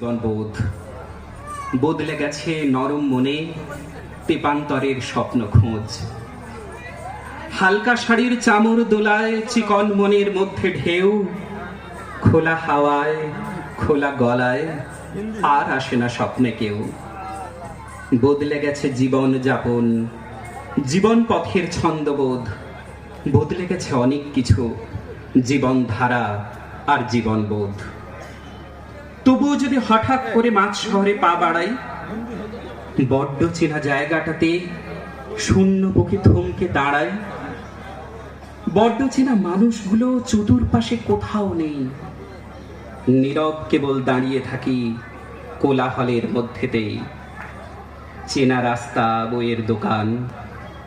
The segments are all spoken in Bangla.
বোধ। বদলে গেছে নরম মনে তেপান্তরের স্বপ্ন খোঁজ। হালকা শাড়ির চামর দোলায়, চিকন মনের মধ্যে ঢেউ। খোলা হাওয়ায়, খোলা গলায়, আর আসে না স্বপ্নে কেউ। বদলে গেছে জীবন যাপন, জীবন পথের ছন্দবোধ। বদলে গেছে অনেক কিছু, জীবন ধারা আর জীবন বোধ। তবুও যদি হঠাৎ করে মাছ শহরে পা বাড়াই, বড্ড চেনা জায়গাটাতে শূন্য বুকে থমকে দাঁড়ায় বড্ড চেনা মানুষগুলো চতুর্পাশে কোথাও নেই। নীরব কেবল দাঁড়িয়ে থাকি কোলাহলের মধ্যেতেই। চেনা রাস্তা, বইয়ের দোকান,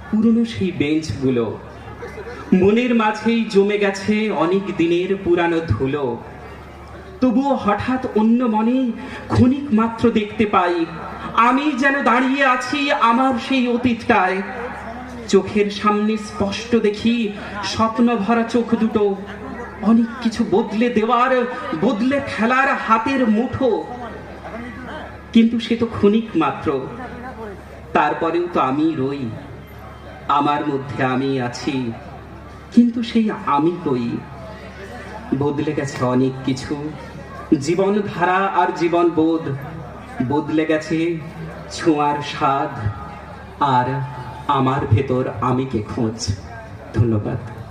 পুরনো সেই বেঞ্চগুলো। মনের মাঝেই জমে গেছে অনেক দিনের পুরানো ধুলো। তবুও হঠাৎ অন্য মনে ক্ষণিক মাত্র দেখতে পাই। আমি যেন দাঁড়িয়ে আছি আমার সেই অতীতটায়। চোখের সামনে স্পষ্ট দেখি স্বপ্ন ভরা চোখ দুটো। অনেক কিছু বদলে দেওয়ার, বদলে ফেলার হাতের মুঠো। কিন্তু সে তো ক্ষণিক মাত্র। তারপরেও তো আমি রই। আমার মধ্যে আমি আছি। কিন্তু সেই আমি কই? বদলে গেছে অনেক কিছু। জীবন ধারা আর জীবন বোধ বদলে গেছে ছোঁয়ার স্বাদ। আর আমার ভেতর আমি কে খোঁজ? ধন্যবাদ।